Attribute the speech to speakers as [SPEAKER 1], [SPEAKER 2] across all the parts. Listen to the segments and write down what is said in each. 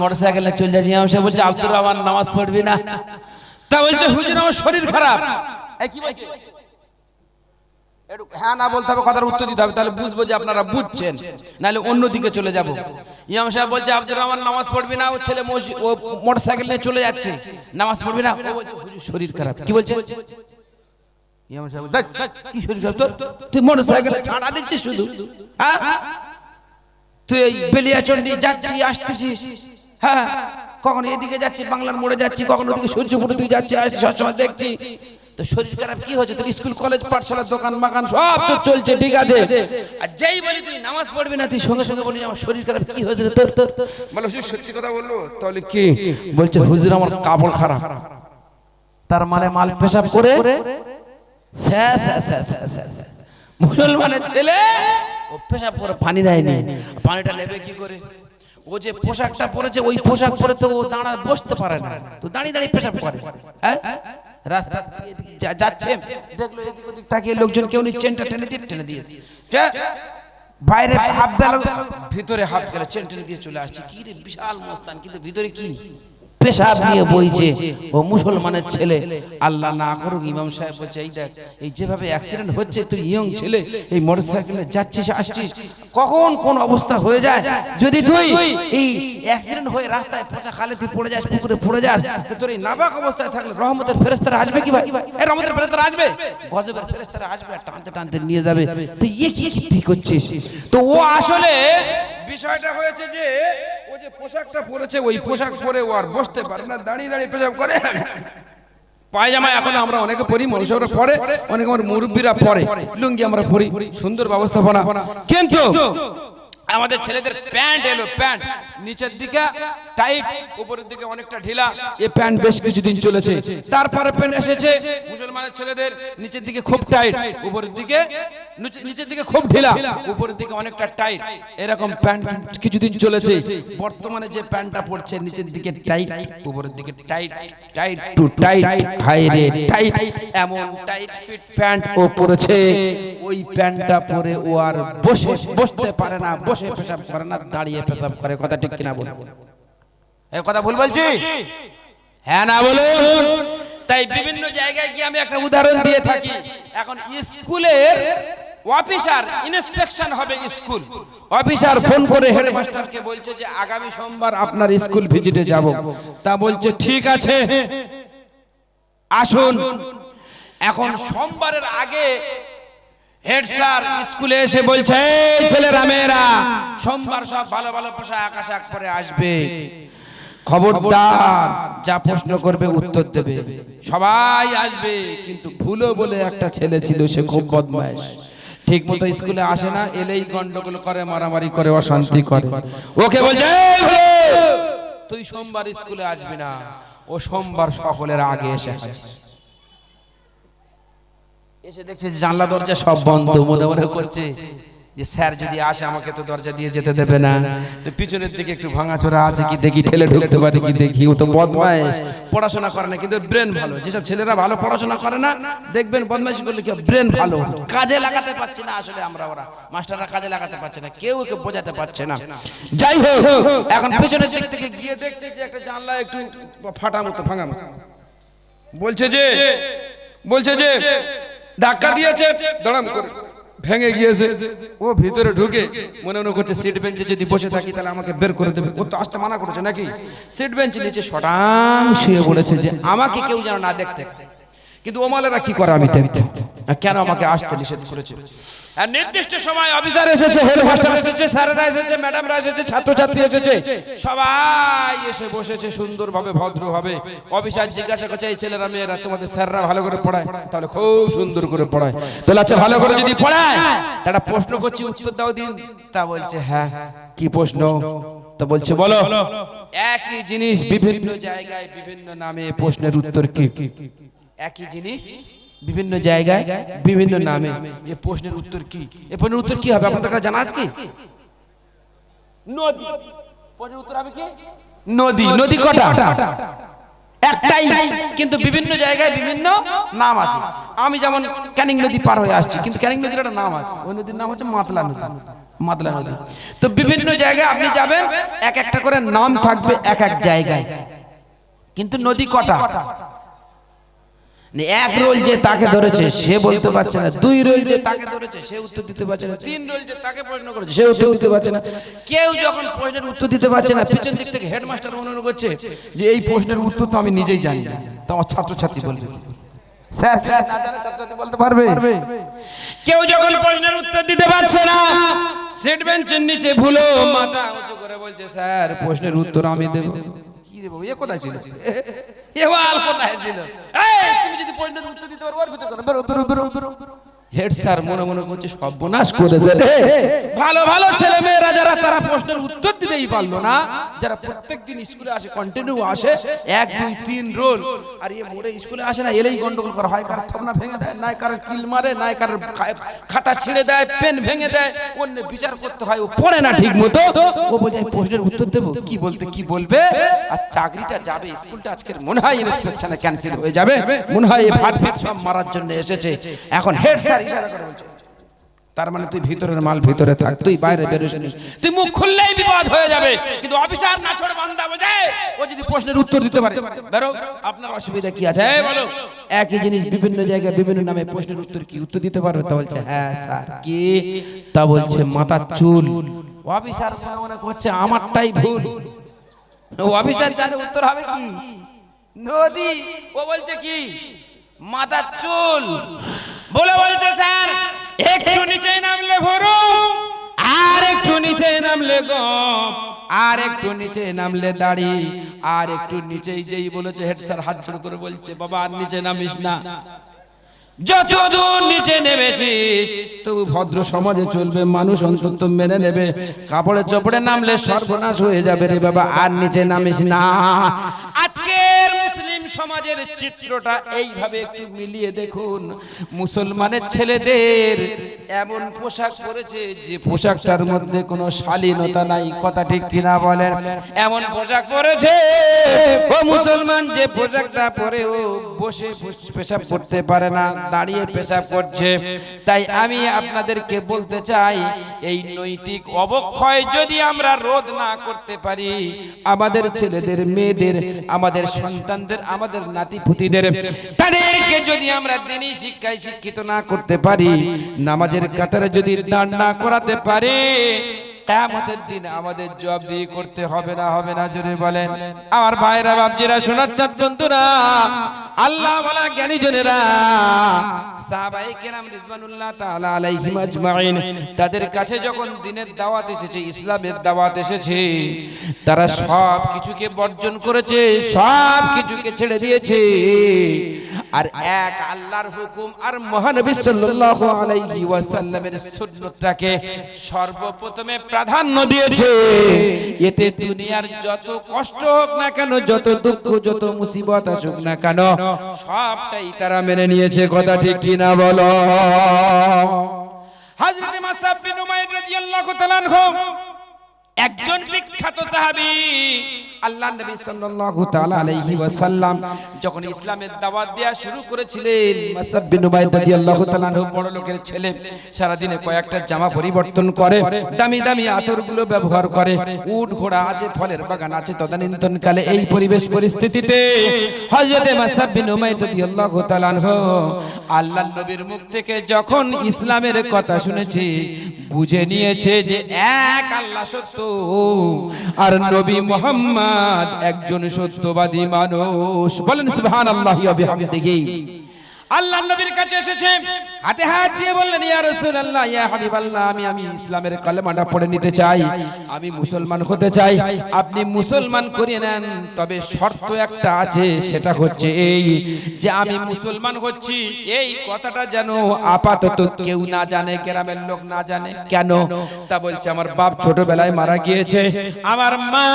[SPEAKER 1] মোটরসাইকেলে চলে যাচ্ছি সাহেব বলছে, আব্দুর রহমান, নামাজ পড়বি না? তা বলছে, হুজুর, আমার শরীর খারাপ। হ্যাঁ না বলতে হবে, কথার উত্তর দিতে হবে, তাহলে বুঝব যে আপনারা বুঝছেন। নাহলে অন্যদিকে চলে যাব। সাহেব বলছে, আব্দুর রহমান, নামাজ পড়বি না, ও ছেলে ও মোটরসাইকেল নিয়ে চলে যাচ্ছে। নামাজ পড়বি না? শরীর খারাপ। কি বলছে? ইমাম সাহেব কি শরীর খারাপ তোর? তুই ছাড়া দিচ্ছিস শুধু হ্যাঁ? তুই বেলিয়াচন্ডি যাচ্ছি আসতেছিস। হ্যাঁ কখনো এদিকে যাচ্ছি, বাংলার মোড়ে যাচ্ছি, কখনো ওদিকে সূর্যপুরের দিকে যাচ্ছি আসছি সবসময় দেখছি। নামাজ পড়বি না, তুই সঙ্গে সঙ্গে কথা বলল তাহলে কি? বলছে আমার কাপড় তার মানে মাল পেশাব করে। মুসলমানের ছেলে পেশাব করে পানি দেয়নি। পানিটা নেবে কি করে? ও যে পোশাকটা পরেছে, ওই পোশাক পরে তো ও দাঁড়া বসতে পারে না। তো দাঁড়িয়ে দাঁড়িয়ে পেশাব করে। হ্যাঁ? রাস্তা যাচ্ছে। দেখল এদিক ওদিক তাকিয়ে লোকজন কেউ নি চেনটা টেনে দিয়ে টেনে দিয়েছে বাইরে হাফ গেল ভিতরে হাত গেল চেন টেনে দিয়ে চলে আসছে। কি রে, বিশাল মস্তান। কিন্তু ভিতরে কি? পেশাব নিয়ে বইছে। ও মুসলমানের ছেলে। আল্লাহ না করুক ইমাম সাহেব বলছে এই দেখ এই যেভাবে অ্যাক্সিডেন্ট হচ্ছে তুই ইয়ং ছেলে এই মোটর সাইকেলে যাচ্ছিস আসছিস কখন কোন অবস্থা হয়ে যায়? যদি তুই এই অ্যাক্সিডেন্ট হয়ে রাস্তায় পচা খালে তুই পড়ে যাস পুকুরে পড়ে যাস তো তোর এই নাবাক অবস্থায় থাকলে রহমতের ফেরেস্তারা আসবে কি ভাই? এই রহমতের ফেরেস্তারা আসবে? গজবের ফেরেস্তারা আসবে আর টানতে টানতে নিয়ে যাবে। তুই ইয়ে কি কি করছিস? তো ও আসলে বিষয়টা হয়েছে যে পোশাকটা পরেছে, ওই পোশাক পরে ও আর বসতে পারে না, দাঁড়িয়ে দাঁড়িয়ে পেশাব করে। পায়জামা এখন আমরা অনেকে পরি মানুষরা পরে, অনেক আমার মুরব্বীরা পরে, লুঙ্গি আমরা পরি, সুন্দর ব্যবস্থাপনা। কিন্তু আমাদের ছেলেদের প্যান্ট এলো, প্যান্ট। নিচের দিকে টাইট উপরের দিকে অনেকটা ঢিলা। এই প্যান্ট বেশ কিছুদিন চলেছে। তারপরে প্যান্ট এসেছে মুসলমানের ছেলেদের নিচের দিকে খুব টাইট, উপরের দিকে নিচের দিকে খুব ঢিলা, উপরের দিকে অনেকটা টাইট। এরকম প্যান্ট কিছুদিন চলেছে। বর্তমানে যে প্যান্টটা পড়ছে নিচের দিকে টাইট, উপরের দিকে tight tight too tight high রে, টাইট। এমন টাইট ফিট প্যান্ট ও পরেছে। ওই প্যান্টটা পরে ও আর বসে, বসতে পারে না বসে পেশাব করে না দাঁড়িয়ে পেশাব করে কথা ঠিক কিনা বলুন? এই কথা ভুল বলছি? হ্যাঁ না বলুন। তাই বিভিন্ন জায়গায় গিয়ে আমি একটা উদাহরণ দিয়ে থাকি। এখন স্কুলের অফিসার ইন্সপেকশন হবে স্কুল। অফিসার ফোন করে হেডমাস্টারকে বলছে যে আগামী সোমবার আপনার স্কুল ভিজিটে যাব। তা বলছে ঠিক আছে। আসুন। এখন সোমবারের আগে হেড স্যার স্কুলে এসে বলছে "এই ছেলেরা মেয়েরা সোমবার সব ভালো ভালো পোশাক আকাশাক পরে আসবে। খবরদার যা প্রশ্ন করবে উত্তর দেবে। সবাই আসবে কিন্তু ভুলো বলে একটা ছেলে ছিল সে খুব বদমাইশ। ঠিক মতো স্কুলে আসে না এলেই গন্ডগোল করে মারামারি করে অশান্তি করে। ওকে বলছে "এই ভুলো, তুই সোমবার স্কুলে আসবি না ও সোমবার সকলের আগে এসে হাজির। এসে দেখছে জানলা দরজা সব বন্ধ, মনে মনে করছে যে স্যার যদি আসে আমাকে তো দরজা দিয়ে যেতে দেবে না। তো পিছনের দিকে একটু ভাঙাচোরা আছে কি দেখি, ঠেলে ঢুকতে পারে কি দেখি, ও তো বদমাইশ পড়াশোনা করে না, কিন্তু ব্রেন ভালো। যেসব ছেলেরা ভালো পড়াশোনা করে না, দেখবেন বদমাইশ করলে কি ব্রেন ভালো কাজে লাগাতে পারছি না আসলে আমরা ওরা। মাস্টাররা কাজে লাগাতে পারছে না, কেউ ওকে বোঝাতে পারছে না। যাই হোক, এখন পিছনের দিক থেকে গিয়ে দেখছে যে একটা জানলা একটু ফাটা মতো ভাঙা। বলছে যে বলছে যে ধাক্কা দিয়েছে। দড়াম করে। ভেঙে গিয়েছে। ও ভিতরে ঢুকে। মনে মনে করছে সিট বেঞ্চে যদি বসে থাকি তাহলে আমাকে বের করে দেবে। ও তো আসতে মানা করেছে নাকি? সিট বেঞ্চে নিচে শটাং শুয়ে বলেছে যে আমাকে কেউ যেন না দেখতে। কিন্তু ওমালেরা কি করে আমি দেখতে কেন আমাকে আসতে নিষেধ করেছে আর নির্দিষ্ট সময় অফিসার এসেছে হেডমাস্টার এসেছে স্যারেরা এসেছে ম্যাডামরা এসেছে ছাত্রছাত্রী এসেছে। সবাই এসে বসেছে সুন্দরভাবে ভদ্রভাবে। অফিসার জিজ্ঞাসা করছে এই ছেলেরা মেয়েরা তোমাদের স্যাররা ভালো করে পড়ায়? তাহলে খুব সুন্দর করে পড়ায়। তাহলে আচ্ছা ভালো করে যদি পড়ায় তারা প্রশ্ন করছি উত্তর দাও দিন। তা বলছে হ্যাঁ। কি প্রশ্ন? তো বলছে বলো। একই জিনিস বিভিন্ন জায়গায় বিভিন্ন নামে প্রশ্নের উত্তর কি? একই জিনিস? বিভিন্ন জায়গায় বিভিন্ন নামে। এ প্রশ্নের উত্তর কি? এ প্রশ্নের উত্তর কি হবে? আপনাদের কাছে জানা আছে কি? নদী। প্রশ্নের উত্তর হবে কি? নদী। নদী কটা? একটাই। কিন্তু বিভিন্ন জায়গায় বিভিন্ন নাম আছে। আমি যেমন ক্যানিং নদী পার হয়ে আসছি কিন্তু ক্যানিং নদীর একটা নাম আছে। ওই নদীর নাম হচ্ছে মাতলা নদী। মাতলা নদী। তো বিভিন্ন জায়গায় আপনি যাবেন এক একটা করে নাম থাকবে এক এক জায়গায়। কিন্তু নদী কটা? এক রোল যে তাকে ধরেছে, সে বলতে পারছে না। দুই রোল যে তাকে ধরেছে, সে উত্তর দিতে পারছে না। তিন রোল যে তাকে প্রশ্ন করেছে, সে উত্তর দিতে পারছে না। কেউ যখন প্রশ্নের উত্তর দিতে পারছে না, পিছন দিক থেকে হেডমাস্টার মনে করছে যে, এই প্রশ্নের উত্তর তো আমি নিজেই জানি না। তো আমার ছাত্রছাত্রী বলবে। স্যার, না জানে ছাত্রছাত্রী বলতে পারবে? কেউ যখন প্রশ্নের উত্তর দিতে পারছে না, সিট বেঞ্চের নিচে ভুলো, মাথা উঁচু করে বলছে, স্যার, প্রশ্নের উত্তর আমি দেব। কি বাবু এ কোথায় ছিল? এ কোথায় ছিল? তুমি যদি প্রশ্নের উত্তর দিতে পারো, ওর ভিতরে বেরো বেরো বেরো বেরো। হেড স্যার মনে মনে করছে সর্বনাশ করেছে। রে ভালো ভালো ছেলে মেয়েরা যারা তারা প্রশ্নের উত্তর দিতেই পারল না। যারা প্রত্যেকদিন স্কুলে আসে কন্টিনিউ আসে এক দুই তিন রোল। আর ইয়ে মোড়ে স্কুলে আসে না এলেই গন্ডগোল করা। হয় কার থপনা ভেঙে দেয় নাই কার কিল মারে নাই কার খাতা ছিঁড়ে দেয় পেন ভেঙে দেয় অন্য বিচার করতে হয় ও পড়ে না ঠিক মতো। ও বলছে আমি প্রশ্নের উত্তর দেবো কি বলতে কি বলবে? আর চাকরিটা যাবে স্কুলটা আজকের মনে হয় ইন্সপেকশনে ক্যান্সেল হয়ে যাবে। মনে হয় এই ভিত সব মারার জন্য এসেছে। এখন হেড স্যার ইশারা করে বলছে। তার মানে তুই ভিতরের মাল ভিতরে থাক, তুই বাইরে বেরোস। তুই মুখ খুললেই বিপদ হয়ে যাবে, কিন্তু অফিসার না ছোট বান্দা বোঝে, ও যদি প্রশ্নের উত্তর দিতে পারে। বেরো, আপনার অসুবিধা কি আছে? বলো। একই জিনিস বিভিন্ন জায়গায়, বিভিন্ন নামে প্রশ্নের উত্তর কি? উত্তর দিতে পারবে? তা বলছে হ্যাঁ স্যার, কি? তা বলছে, মাথার চুল। অফিসার মনে করছে, আমারটাই ভুল। অফিসার জানে উত্তর হবে কি? নদী। ও বলছে কি? মাথার চুল। বলে বলছে, স্যার, একটু নিচে নামলে ভরু আর একটু নিচে নামলে গম আর একটু নিচে নামলে দাড়ি, আর একটু নিচেই যেই বলেছে, হেড স্যার হাত জোড় করে বলছে, বাবা, আর নিচে নামিস না। যত দূর নিচে নেমেছিস, তবু ভদ্র সমাজে চলবে, মানুষ অন্তত মেনে নেবে। কাপড়ে চোপড়ে নামলে সর্বনাশ হয়ে যাবে রে বাবা, আর নিচে নামিস না। আজকের সমাজের চিত্রটা এইভাবে একটু মিলিয়ে দেখুন। মুসলমানের ছেলেদের এমন পোশাক পরেছে যে পোশাকটার মধ্যে কোনো শালীনতা নাই, কথা ঠিক কিনা বলেন। এমন পোশাক পরেছে, ও মুসলমান, যে পোশাকটা পরে ও বসে পেশাব করতে পারে না, দাঁড়িয়ে পেশাব করছে। তাই আমি আপনাদেরকে বলতে চাই, এই নৈতিক অবক্ষয় যদি আমরা রোধ না করতে পারি, আমাদের ছেলেদের, মেয়েদের, আমাদের সন্তানদের আমাদের নাতি পুতিদের তাদেরকে যদি আমরা দিনই শিক্ষায় শিক্ষিত না করতে পারি, নামাজের কাতারে যদি দান না করাতে পারি কেমতের দিন আমাদের জবাব দিয়ে করতে হবে না হবে না, জোরে বলেন। আমার ভাইরা বাবজিরা শোনার চাঁদ বন্ধুরা, আল্লাহ বলা জ্ঞানী জনেরা সাহাবাই কেরাম রিজওয়ানুল্লাহ তাআলা আলাইহিম আজমাইন, তাদের কাছে যখন দিনের দাওয়াত এসেছে, ইসলামের দাওয়াত এসেছে, তারা সব কিছুকে বর্জন করেছে সব কিছুকে ছেড়ে দিয়েছে। আর এক আল্লাহর হুকুম আর মহানবী সাল্লাল্লাহু আলাইহি ওয়াসাল্লামের সুন্নতটাকে সর্বপ্রথমে প্রাধান্য দিয়েছে। এতে দুনিয়ার যত কষ্ট হোক না কেন, যত দুঃখ, যত মুসিবত আসুক না কেন, সবটাই তারা মেনে নিয়েছে। কথা ঠিক কিনা বলো? হযরত মাসআব বিন উমাইর রাদিয়াল্লাহু তাআলা একজন বিখ্যাত সাহাবী আল্লাহ নবী সাল্লাল্লাহু তাআলা আলাইহি ওয়াসাল্লাম যখন ইসলামের দাওয়াত দেয়া শুরু করেছিলেন, মাসআব বিন উমাইর রাদিয়াল্লাহু তাআলা আনহু বড় লোকের ছেলে সারা দিনে কয়েকটা জামা পরিবর্তন করে, দামি দামি আতরগুলো ব্যবহার করে, উট ঘোড়া আছে, ফলের বাগান আছে তদানীন্তন কালে এই পরিবেশ পরিস্থিতিতে হযরত মাসআব বিন উমাইর রাদিয়াল্লাহু তাআলা আনহু আল্লাহ নবীর মুখ থেকে যখন ইসলামের কথা শুনেছি, বুঝে নিয়েছে যে এক আল্লাহ সত্য আর নবী মোহাম্মদ একজন সত্যবাদী মানুষ। বলেন সুবহানাল্লাহি ওয়া বিহামদিহি। আল্লাহ নবীর কাছে এসেছে। হাতে হাত দিয়ে বললেন, ইয়া রাসূলুল্লাহ, ইয়া হাবিবাল্লাহ, আমি আমি ইসলামের কালেমাটা পড়ে নিতে চাই। আমি মুসলমান হতে চাই। আপনি মুসলমান করিয়ে নেন, তবে শর্ত একটা আছে, সেটা হচ্ছে এই যে আমি মুসলমান হচ্ছি। এই কথাটা যেন আপাতত কেউ না জানে, গ্রামের লোক না জানে। কেন? তা বলছে, আমার বাপ ছোটবেলায় মারা গিয়েছে। আমার মা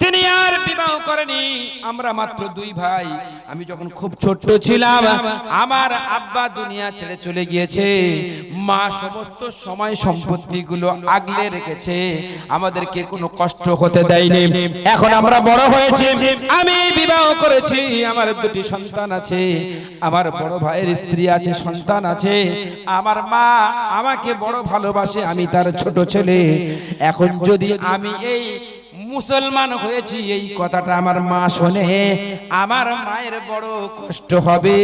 [SPEAKER 1] তিনি আর বিবাহ করেনি। আমরা মাত্র দুই ভাই। আমি যখন খুব ছোট্ট ছিলাম আমার আব্বা দুনিয়া ছেড়ে চলে গিয়েছে। মা সমস্ত সময় সম্পত্তি গুলো আগলে রেখেছে। আমাদেরকে কোনো কষ্ট হতে দেয়নি। এখন আমরা বড় হয়েছি। আমি বিবাহ করেছি। আমার দুটি সন্তান আছে। আমার বড় ভাইয়ের স্ত্রী আছে সন্তান আছে। আমার মা আমাকে বড় ভালোবাসে। আমি তার ছোট ছেলে। এখন যদি আমি এই মুসলমান হয়েছি এই কথাটা আমার মা শোনে। আমার মায়ের বড় কষ্ট হবে।